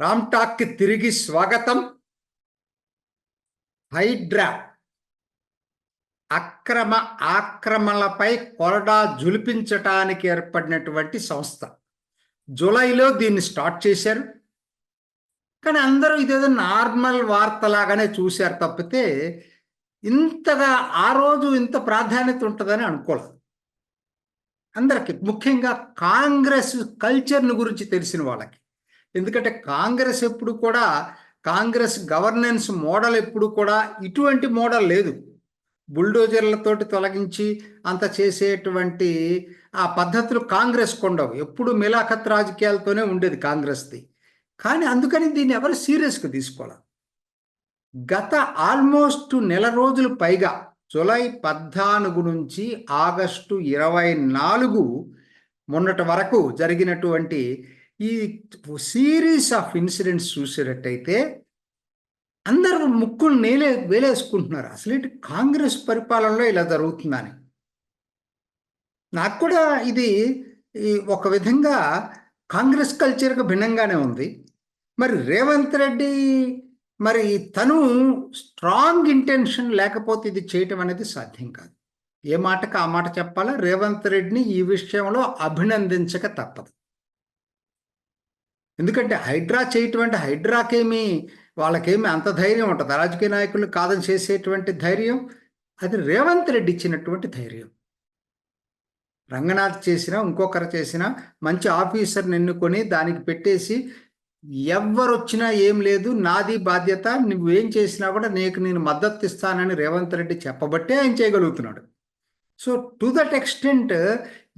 రామ్ టాక్కి తిరిగి స్వాగతం. హైడ్రా అక్రమ ఆక్రమణలపై కొరడా జులిపించటానికి ఏర్పడినటువంటి సంస్థ. జూలైలో దీన్ని స్టార్ట్ చేశారు. కానీ అందరూ ఇదేదో నార్మల్ వార్తలాగానే చూశారు తప్పితే ఇంతగా ఆ రోజు ఇంత ప్రాధాన్యత ఉంటుందని అనుకోలేదు. అందరికి ముఖ్యంగా కాంగ్రెస్ కల్చర్ని గురించి తెలిసిన వాళ్ళకి. ఎందుకంటే కాంగ్రెస్ ఎప్పుడు కూడా కాంగ్రెస్ గవర్నెన్స్ మోడల్ ఎప్పుడు కూడా ఇటువంటి మోడల్ లేదు. బుల్డోజర్లతోటి తొలగించి అంత చేసేటువంటి ఆ పద్ధతులు కాంగ్రెస్ కొండవు. ఎప్పుడు మిలాఖత్ రాజకీయాలతోనే ఉండేది కాంగ్రెస్ది. కానీ అందుకని దీన్ని ఎవరు సీరియస్గా తీసుకోవాలి గత ఆల్మోస్ట్ నెల రోజులు పైగా జులై పద్నాలుగు నుంచి ఆగస్టు ఇరవై నాలుగు మొన్నటి వరకు జరిగినటువంటి ఈ సిరీస్ ఆఫ్ ఇన్సిడెంట్స్ చూసేటట్టయితే అందరూ ముక్కులు నేలే వేలేసుకుంటున్నారు. అసలు ఇటు కాంగ్రెస్ పరిపాలనలో ఇలా జరుగుతుందని. నాకు కూడా ఇది ఒక విధంగా కాంగ్రెస్ కల్చర్కి భిన్నంగానే ఉంది. మరి రేవంత్ రెడ్డి మరి తను స్ట్రాంగ్ ఇంటెన్షన్ లేకపోతే ఇది చేయటం అనేది సాధ్యం కాదు. ఏ మాటకు ఆ మాట చెప్పాలా? రేవంత్ రెడ్డిని ఈ విషయంలో అభినందించక తప్పదు. ఎందుకంటే హైడ్రా చేయటువంటి హైడ్రాకేమి వాళ్ళకేమి అంత ధైర్యం ఉంటుంది రాజకీయ నాయకులు కాదని చేసేటువంటి ధైర్యం అది రేవంత్ రెడ్డి ఇచ్చినటువంటి ధైర్యం. రంగనాథ్ చేసినా ఇంకొకరు చేసినా మంచి ఆఫీసర్ని ఎన్నుకొని దానికి పెట్టేసి ఎవరు వచ్చినా ఏం లేదు నాది బాధ్యత నువ్వేం చేసినా కూడా నీకు నేను మద్దతు ఇస్తానని రేవంత్ రెడ్డి చెప్పబట్టే ఆయన చేయగలుగుతున్నాడు. సో టు దట్ ఎక్స్టెంట్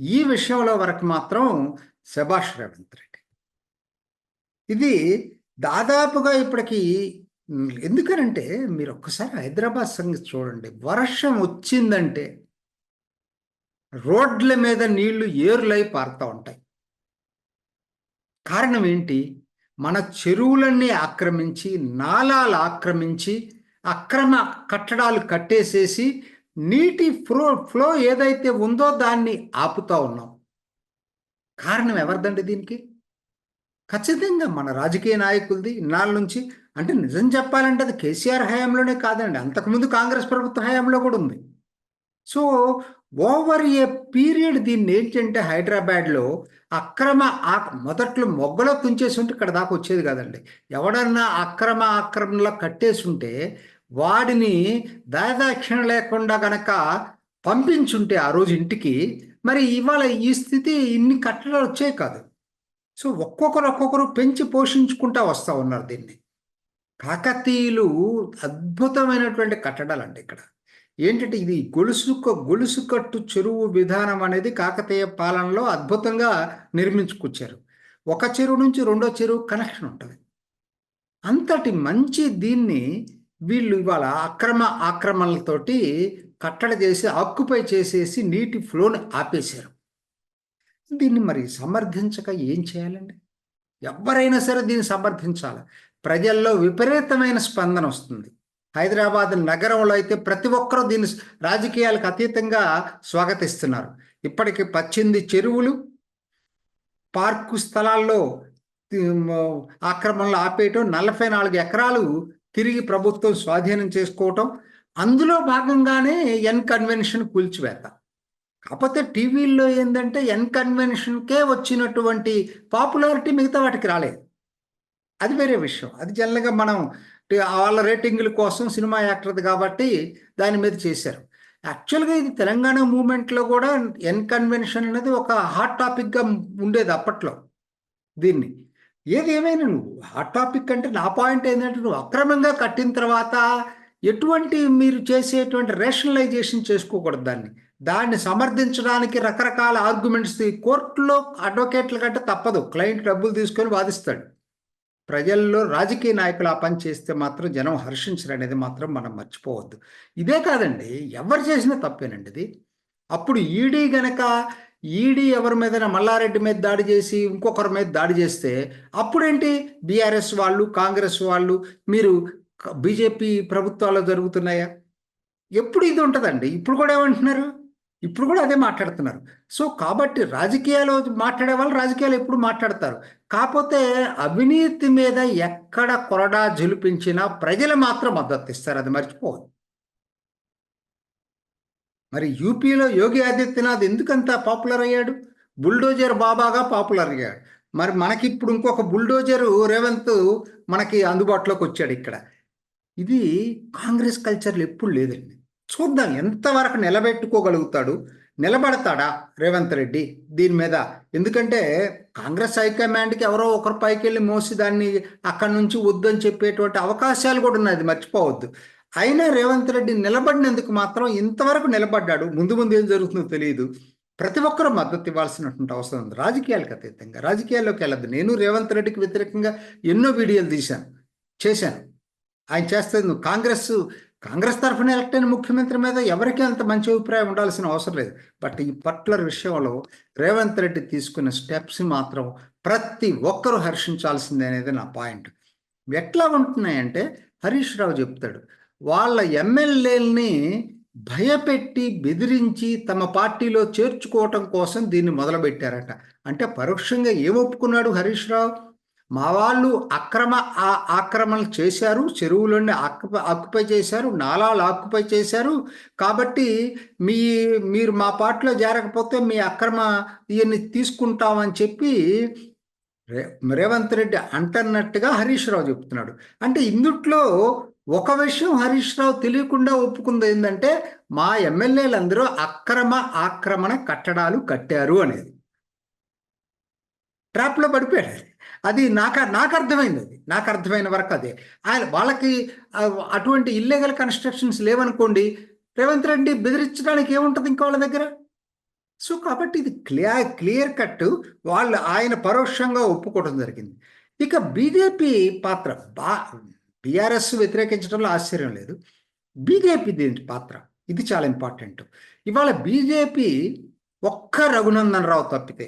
ఈ విషయంలో వరకు మాత్రం శభాష్ రేవంత్ రెడ్డి. ఇది దాదాపుగా ఇప్పటికి ఎందుకనంటే మీరు ఒక్కసారి హైదరాబాద్ సంగతి చూడండి. వర్షం వచ్చిందంటే రోడ్ల మీద నీళ్ళు ఏరులై పారుతూ ఉంటాయి. కారణం ఏంటి? మన చెరువులన్నీ ఆక్రమించి నాలాలు ఆక్రమించి అక్రమ కట్టడాలు కట్టేసేసి నీటి ఫ్లో ఫ్లో ఏదైతే ఉందో దాన్ని ఆపుతా ఉన్నాం. కారణం ఎవరిదండి దీనికి? ఖచ్చితంగా మన రాజకీయ నాయకులది ఇన్నాళ్ళ నుంచి అంటే నిజం చెప్పాలంటే అది కేసీఆర్ హయాంలోనే కాదండి అంతకుముందు కాంగ్రెస్ ప్రభుత్వ హయాంలో కూడా ఉంది. సో ఓవర్ ఏ పీరియడ్ దీన్ని ఏంటంటే హైదరాబాద్లో అక్రమ మొదట్లో మొగ్గలో తుంచేసి ఉంటే ఇక్కడ దాకా వచ్చేది కదండి. ఎవడన్నా అక్రమ ఆక్రమణలో కట్టేసి ఉంటే వాడిని దయదాక్షిణ లేకుండా గనక పంపించుంటే ఆ రోజు ఇంటికి మరి ఇవాళ ఈ స్థితి ఇన్ని కట్టడాలు వచ్చాయి కాదు. సో ఒక్కొక్కరు ఒక్కొక్కరు పెంచి పోషించుకుంటా వస్తూ ఉన్నారు దీన్ని. కాకతీయులు అద్భుతమైనటువంటి కట్టడాలు అండి ఇక్కడ. ఏంటంటే ఇది గొలుసుక గొలుసుకట్టు చెరువు విధానం అనేది కాకతీయ పాలనలో అద్భుతంగా నిర్మించుకొచ్చారు. ఒక చెరువు నుంచి రెండో చెరువు కనెక్షన్ ఉంటుంది. అంతటి మంచి దీన్ని వీళ్ళు ఇవాళ అక్రమ ఆక్రమణలతోటి కట్టడి చేసి ఆక్యుపై చేసేసి నీటి ఫ్లోని ఆపేశారు. దీన్ని మరి సమర్థించక ఏం చేయాలండి? ఎవరైనా సరే దీన్ని సమర్థించాలి. ప్రజల్లో విపరీతమైన స్పందన వస్తుంది. హైదరాబాద్ నగరంలో అయితే ప్రతి ఒక్కరూ దీన్ని రాజకీయాలకు అతీతంగా స్వాగతిస్తున్నారు. ఇప్పటికి పచ్చింది చెరువులు పార్కు స్థలాల్లో ఆక్రమణలు ఆపేయటం నలభై నాలుగు ఎకరాలు తిరిగి ప్రభుత్వం స్వాధీనం చేసుకోవటం అందులో భాగంగానే ఎన్ కన్వెన్షన్ కూల్చివేత. కాకపోతే టీవీల్లో ఏంటంటే ఎన్ కన్వెన్షన్కే వచ్చినటువంటి పాపులారిటీ మిగతా వాటికి రాలేదు. అది వేరే విషయం. అది జనరల్గా మనం వాళ్ళ రేటింగుల కోసం సినిమా యాక్టర్ది కాబట్టి దాని మీద చేశారు. యాక్చువల్గా ఇది తెలంగాణ మూమెంట్లో కూడా ఎన్ కన్వెన్షన్ అనేది ఒక హాట్ టాపిక్గా ఉండేది అప్పట్లో దీన్ని. ఏదేమైనా నువ్వు హాట్ టాపిక్ అంటే నా పాయింట్ ఏంటంటే నువ్వు అక్రమంగా కట్టిన తర్వాత ఎటువంటి మీరు చేసేటువంటి రేషనలైజేషన్ చేసుకోకూడదు దాన్ని. దాన్ని సమర్థించడానికి రకరకాల ఆర్గ్యుమెంట్స్ కోర్టులో అడ్వకేట్ల కంటే తప్పదు. క్లయింట్ డబ్బులు తీసుకొని వాదిస్తాడు. ప్రజల్లో రాజకీయ నాయకులు ఆ పని చేస్తే మాత్రం జనం హర్షించరు అనేది మాత్రం మనం మర్చిపోవద్దు. ఇదే కాదండి ఎవరు చేసినా తప్పేనండి ఇది. అప్పుడు ఈడీ గనక ఈడీ ఎవరి మీద మల్లారెడ్డి మీద దాడి చేసి ఇంకొకరి మీద దాడి చేస్తే అప్పుడేంటి బీఆర్ఎస్ వాళ్ళు కాంగ్రెస్ వాళ్ళు మీరు బీజేపీ ప్రభుత్వాలు జరుగుతున్నాయా? ఎప్పుడు ఇది ఉంటుందండి? ఇప్పుడు కూడా ఏమంటున్నారు? ఇప్పుడు కూడా అదే మాట్లాడుతున్నారు. సో కాబట్టి రాజకీయాలు మాట్లాడే వాళ్ళు రాజకీయాలు ఎప్పుడు మాట్లాడతారు. కాకపోతే అవినీతి మీద ఎక్కడ కొరడా జులిపించినా ప్రజలు మాత్రం మద్దతు ఇస్తారు. అది మర్చిపోవద్దు. మరి యూపీలో యోగి ఆదిత్యనాథ్ ఎందుకంత పాపులర్ అయ్యాడు? బుల్డోజర్ బాబాగా పాపులర్ అయ్యాడు. మరి మనకి ఇప్పుడు ఇంకొక బుల్డోజరు రేవంత్ మనకి అందుబాటులోకి వచ్చాడు ఇక్కడ. ఇది కాంగ్రెస్ కల్చర్లో ఎప్పుడు లేదండి. చూద్దాం ఎంతవరకు నిలబెట్టుకోగలుగుతాడు? నిలబడతాడా రేవంత్ రెడ్డి దీని మీద? ఎందుకంటే కాంగ్రెస్ హైకమాండ్కి ఎవరో ఒకరి పైకి వెళ్ళి మోసి దాన్ని అక్కడి నుంచి వద్దని చెప్పేటువంటి అవకాశాలు కూడా ఉన్నాయి మర్చిపోవద్దు. అయినా రేవంత్ రెడ్డి నిలబడినందుకు మాత్రం ఇంతవరకు నిలబడ్డాడు. ముందు ముందు ఏం జరుగుతుందో తెలియదు. ప్రతి ఒక్కరూ మద్దతు ఇవ్వాల్సినటువంటి అవసరం ఉంది. రాజకీయాలకు అతీతంగా రాజకీయాల్లోకి వెళ్ళదు నేను రేవంత్ రెడ్డికి వ్యతిరేకంగా ఎన్నో వీడియోలు తీశాను చేశాను. ఆయన చేస్తుంది నువ్వు కాంగ్రెస్ కాంగ్రెస్ తరఫున ఎలక్ట్ అయిన ముఖ్యమంత్రి మీద ఎవరికీ అంత మంచి అభిప్రాయం ఉండాల్సిన అవసరం లేదు. బట్ ఈ పర్టికులర్ విషయంలో రేవంత్ రెడ్డి తీసుకున్న స్టెప్స్ మాత్రం ప్రతి ఒక్కరూ హర్షించాల్సిందే అనేది నా పాయింట్. ఎట్లా ఉంటున్నాయంటే హరీష్ రావు చెప్తాడు వాళ్ళ ఎమ్మెల్యేలని భయపెట్టి బెదిరించి తమ పార్టీలో చేర్చుకోవటం కోసం దీన్ని మొదలుపెట్టారట. అంటే పరోక్షంగా ఏం ఒప్పుకున్నాడు హరీష్ రావు? మా వాళ్ళు అక్రమ ఆక్రమణలు చేశారు చెరువులన్నీ ఆక్యుపై ఆక్యుపై చేశారు నాలాలు ఆక్యుపై చేశారు. కాబట్టి మీ మీరు మా పాటలో జరగకపోతే మీ అక్రమ ఇవన్నీ తీసుకుంటామని చెప్పి రేవంత్ రెడ్డి అంటున్నట్టుగా హరీష్ రావు చెప్తున్నాడు. అంటే ఇందుట్లో ఒక విషయం హరీష్ రావు తెలియకుండా ఒప్పుకుంది ఏంటంటే మా ఎమ్మెల్యేలందరూ అక్రమ ఆక్రమణ కట్టడాలు కట్టారు అనేది. ట్రాప్లో పడిపోయాడు అది నాకు నాకు అర్థమైంది అది. నాకు అర్థమైన వరకు అదే. ఆయన వాళ్ళకి అటువంటి ఇల్లీగల్ కన్స్ట్రక్షన్స్ లేవనుకోండి రేవంత్ రెడ్డి బెదిరించడానికి ఏముంటుంది ఇంకా వాళ్ళ దగ్గర? సో కాబట్టి ఇది క్లియర్ క్లియర్ కట్ వాళ్ళు ఆయన పరోక్షంగా ఒప్పుకోవడం జరిగింది. ఇక బీజేపీ పాత్ర బా బీఆర్ఎస్ వ్యతిరేకించడంలో ఆశ్చర్యం లేదు. బీజేపీ దీని పాత్ర? ఇది చాలా ఇంపార్టెంట్. ఇవాళ బీజేపీ ఒక్క రఘునందన్ రావు తప్పితే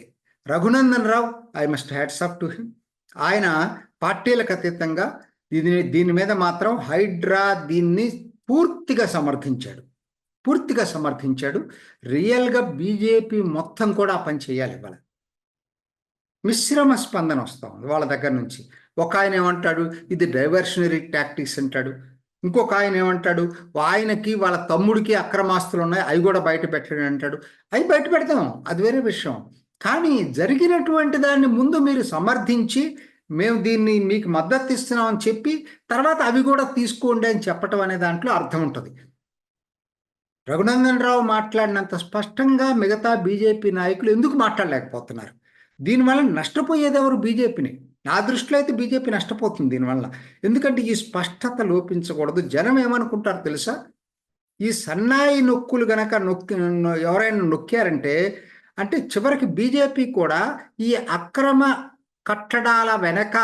Raghunandan Rao I must hats off to him ఆయన పార్టీలకు అతీతంగా దీని దీని మీద మాత్రం హైడ్రా దీన్ని పూర్తిగా సమర్థించాడు. పూర్తిగా సమర్థించాడు. రియల్గా బీజేపీ మొత్తం కూడా పని చేయాలి ఇవాళ. మిశ్రమ స్పందన వస్తాం వాళ్ళ దగ్గర నుంచి. ఒక ఆయన ఏమంటాడు? ఇది డైవర్షనరీ టాక్టిక్స్ అంటాడు. ఇంకొక ఆయన ఏమంటాడు? ఆయనకి వాళ్ళ తమ్ముడికి అక్రమాస్తులు ఉన్నాయి. అవి కూడా బయట పెట్టాడు అంటాడు. అవి బయట పెడతాం. అది వేరే విషయం. కానీ జరిగినటువంటి దాన్ని ముందు మీరు సమర్థించి మేము దీన్ని మీకు మద్దతు ఇస్తున్నామని చెప్పి తర్వాత అవి కూడా తీసుకోండి అని చెప్పటం అనే దాంట్లో అర్థం ఉంటుంది. రఘునందన్ రావు మాట్లాడినంత స్పష్టంగా మిగతా బీజేపీ నాయకులు ఎందుకు మాట్లాడలేకపోతున్నారు? దీనివల్ల నష్టపోయేది ఎవరు? బీజేపీని. నా దృష్టిలో అయితే బీజేపీ నష్టపోతుంది దీనివల్ల. ఎందుకంటే ఈ స్పష్టత లోపించకూడదు. జనం ఏమనుకుంటారు తెలుసా? ఈ సన్నాయి నొక్కులు గనక నొక్కి ఎవరైనా నొక్కారంటే అంటే చివరికి బీజేపీ కూడా ఈ అక్రమ కట్టడాల వెనక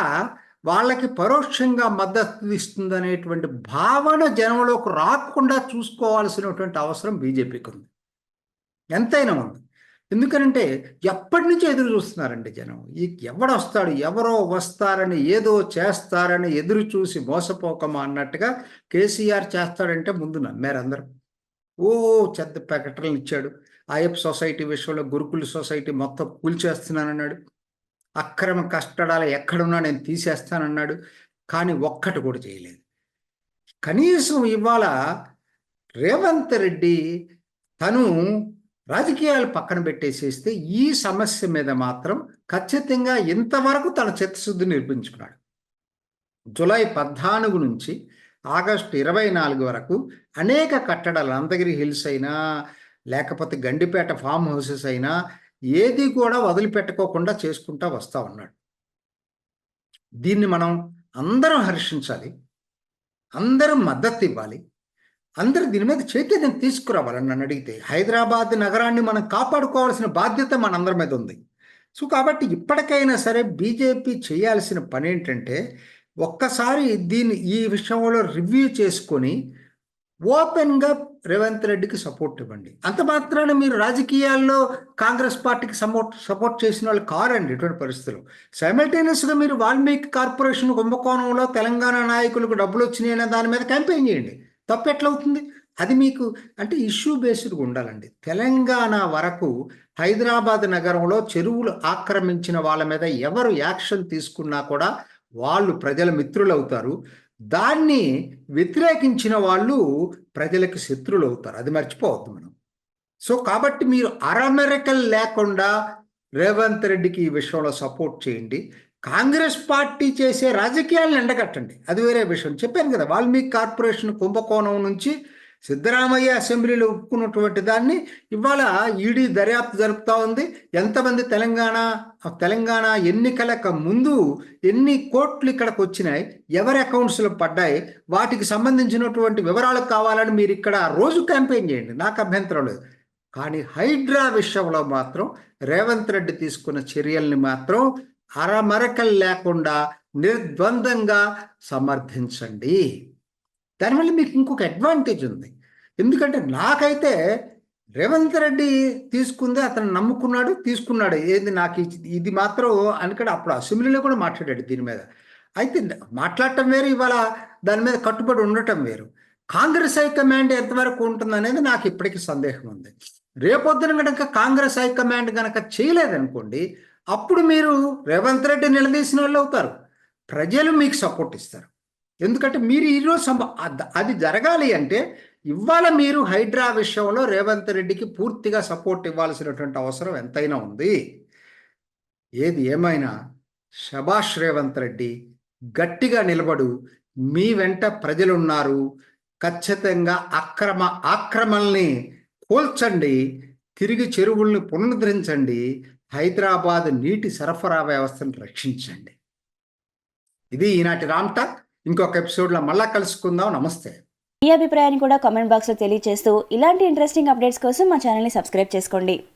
వాళ్ళకి పరోక్షంగా మద్దతు ఇస్తుందనేటువంటి భావన జనంలోకి రాకుండా చూసుకోవాల్సినటువంటి అవసరం బీజేపీకి ఉంది ఎంతైనా ఉంది. ఎందుకనంటే ఎప్పటి నుంచి ఎదురు చూస్తున్నారండి జనం. ఈ ఎవడొస్తాడు ఎవరో వస్తారని ఏదో చేస్తారని ఎదురు చూసి మోసపోకమా అన్నట్టుగా కేసీఆర్ చేస్తాడంటే ముందు నమ్మారు అందరూ ఓ చెత్త ప్రకటనలు ఇచ్చాడు. ఐఎఫ్ సొసైటీ విషయంలో గురుకుల సొసైటీ మొత్తం కూల్చేస్తున్నానన్నాడు. అక్రమ కష్టడాలు ఎక్కడున్నా నేను తీసేస్తానన్నాడు. కానీ ఒక్కటి కూడా చేయలేదు. కనీసం ఇవాళ రేవంత్ రెడ్డి తను రాజకీయాలు పక్కన పెట్టేసేస్తే ఈ సమస్య మీద మాత్రం ఖచ్చితంగా ఇంతవరకు తన చిత్తశుద్ధి నిర్మించుకున్నాడు జులై పద్నాలుగు నుంచి ఆగస్టు ఇరవై నాలుగు వరకు అనేక కట్టడాలు అనంతగిరి హిల్స్ అయినా లేకపోతే గండిపేట ఫామ్ హౌసెస్ అయినా ఏది కూడా వదిలిపెట్టుకోకుండా చేసుకుంటా వస్తా ఉన్నాడు. దీన్ని మనం అందరం హర్షించాలి అందరం మద్దతు ఇవ్వాలి అందరూ దీని మీద చైతన్యం తీసుకురావాలని నన్ను అడిగితే హైదరాబాద్ నగరాన్ని మనం కాపాడుకోవాల్సిన బాధ్యత మనందరి మీద ఉంది. సో కాబట్టి ఇప్పటికైనా సరే బీజేపీ చేయాల్సిన పని ఏంటంటే ఒక్కసారి దీన్ని ఈ విషయంలో రివ్యూ చేసుకొని ఓపెన్గా రేవంత్ రెడ్డికి సపోర్ట్ ఇవ్వండి. అంత మాత్రాన మీరు రాజకీయాల్లో కాంగ్రెస్ పార్టీకి సపోర్ట్ సపోర్ట్ చేసిన వాళ్ళు కారండి ఇటువంటి పరిస్థితులు. సైమల్టేనియస్గా మీరు వాల్మీకి కార్పొరేషన్ కుంభకోణంలో తెలంగాణ నాయకులకు డబ్బులు వచ్చినాయి అనే దాని మీద క్యాంపెయిన్ చేయండి. తప్పు ఎట్లవుతుంది అది మీకు అంటే ఇష్యూ బేస్డ్గా ఉండాలండి. తెలంగాణ వరకు హైదరాబాద్ నగరంలో చెరువులు ఆక్రమించిన వాళ్ళ మీద ఎవరు యాక్షన్ తీసుకున్నా కూడా వాళ్ళు ప్రజల మిత్రులు అవుతారు. దాన్ని వ్యతిరేకించిన వాళ్ళు ప్రజలకు శత్రులు అవుతారు అది మర్చిపోవద్దు మనం. సో కాబట్టి మీరు అరమెరికల్ లేకుండా రేవంత్ రెడ్డికి ఈ విషయంలో సపోర్ట్ చేయండి. కాంగ్రెస్ పార్టీ చేసే రాజకీయాలను ఎండగట్టండి. అది వేరే విషయం. చెప్పాను కదా వాల్మీకి కార్పొరేషన్ కుంభకోణం నుంచి సిద్ధరామయ్య అసెంబ్లీలో ఒప్పుకున్నటువంటి దాన్ని ఇవాళ ఈడీ దర్యాప్తు జరుపుతూ ఉంది. ఎంతమంది తెలంగాణ తెలంగాణ ఎన్నికలకు ముందు ఎన్ని కోట్లు ఇక్కడికి వచ్చినాయి ఎవరి అకౌంట్స్లో పడ్డాయి వాటికి సంబంధించినటువంటి వివరాలు కావాలని మీరు ఇక్కడ రోజు క్యాంపెయిన్ చేయండి. నాకు అభ్యంతరం లేదు. కానీ హైడ్రా విషయంలో మాత్రం రేవంత్ రెడ్డి తీసుకున్న చర్యల్ని మాత్రం అరమరకలు లేకుండా నిర్ద్వందంగా సమర్థించండి. దానివల్ల మీకు ఇంకొక అడ్వాంటేజ్ ఉంది. ఎందుకంటే నాకైతే రేవంత్ రెడ్డి తీసుకుంది అతను నమ్ముకున్నాడు తీసుకున్నాడు. ఏది నాకు ఇది- ఇది మాత్రం అనుకంటే అప్పుడు అసెంబ్లీలో కూడా మాట్లాడాడు దీని మీద. అయితే మాట్లాడటం వేరు ఇవాళ దాని మీద కట్టుబడి ఉండటం వేరు. కాంగ్రెస్ హైకమాండ్ ఎంతవరకు ఉంటుంది అనేది నాకు ఇప్పటికీ సందేహం ఉంది. రేపొద్దున కనుక కాంగ్రెస్ హైకమాండ్ కనుక చేయలేదనుకోండి అప్పుడు మీరు రేవంత్ రెడ్డి నిలదీసిన వాళ్ళు అవుతారు. ప్రజలు మీకు సపోర్ట్ ఇస్తారు. ఎందుకంటే మీరు ఈరోజు సంభ- అది జరగాలి అంటే ఇవాళ మీరు హైడ్రా విషయంలో రేవంత్ రెడ్డికి పూర్తిగా సపోర్ట్ ఇవ్వాల్సినటువంటి అవసరం ఎంతైనా ఉంది. ఏది ఏమైనా శభాష్ రేవంత్ రెడ్డి గట్టిగా నిలబడు మీ వెంట ప్రజలున్నారు ఖచ్చితంగా అక్రమ ఆక్రమణల్ని కోల్చండి తిరిగి చెరువుల్ని పునరుద్ధరించండి హైదరాబాద్ నీటి సరఫరా వ్యవస్థను రక్షించండి. ఇది ఈనాటి రామ్టాక్ ఇంకొక ఎపిసోడ్లో మళ్ళా కలుసుకుందాం. నమస్తే. మీ అభిప్రాయాన్ని కూడా కామెంట్ బాక్స్లో తెలియజేస్తూ ఇలాంటి ఇంట్రెస్టింగ్ అప్డేట్స్ కోసం మా ఛానల్ని సబ్స్క్రైబ్ చేసుకోండి.